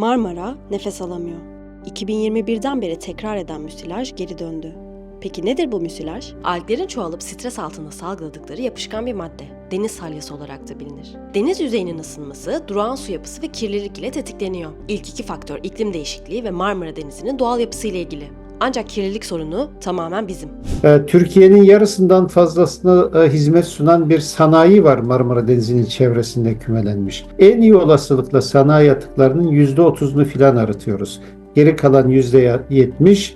Marmara nefes alamıyor. 2021'den beri tekrar eden müsilaj geri döndü. Peki nedir bu müsilaj? Alglerin çoğalıp stres altında salgıladıkları yapışkan bir madde. Deniz salyası olarak da bilinir. Deniz yüzeyinin ısınması, durağan su yapısı ve kirlilik ile tetikleniyor. İlk iki faktör iklim değişikliği ve Marmara Denizi'nin doğal yapısı ile ilgili. Ancak kirlilik sorunu tamamen bizim. Ee, Türkiye'nin yarısından fazlasına e, hizmet sunan bir sanayi var Marmara Denizi'nin çevresinde kümelenmiş. En iyi olasılıkla sanayi atıklarının %30'unu filan arıtıyoruz. Geri kalan %70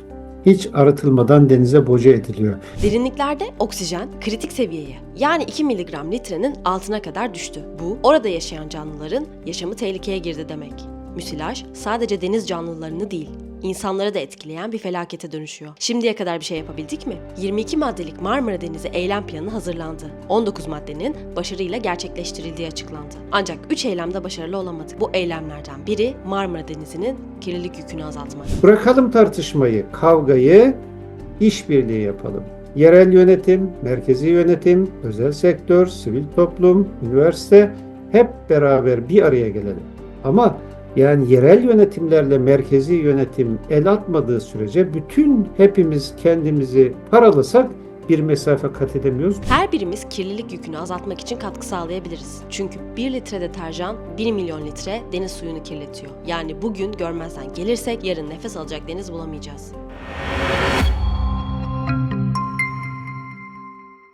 hiç arıtılmadan denize boca ediliyor. Derinliklerde oksijen kritik seviyeye yani 2 mg litrenin altına kadar düştü. Bu orada yaşayan canlıların yaşamı tehlikeye girdi demek. Müsilaj sadece deniz canlılarını değil, insanları da etkileyen bir felakete dönüşüyor. Şimdiye kadar bir şey yapabildik mi? 22 maddelik Marmara Denizi eylem planı hazırlandı. 19 maddenin başarıyla gerçekleştirildiği açıklandı. Ancak 3 eylemde başarılı olamadık. Bu eylemlerden biri Marmara Denizi'nin kirlilik yükünü azaltmak. Bırakalım tartışmayı, kavgayı, işbirliği yapalım. Yerel yönetim, merkezi yönetim, özel sektör, sivil toplum, üniversite hep beraber bir araya gelelim. Ama yani yerel yönetimlerle merkezi yönetim el atmadığı sürece bütün hepimiz kendimizi paralasak bir mesafe kat edemiyoruz. Her birimiz kirlilik yükünü azaltmak için katkı sağlayabiliriz. Çünkü 1 litre deterjan 1 milyon litre deniz suyunu kirletiyor. Yani bugün görmezden gelirsek yarın nefes alacak deniz bulamayacağız.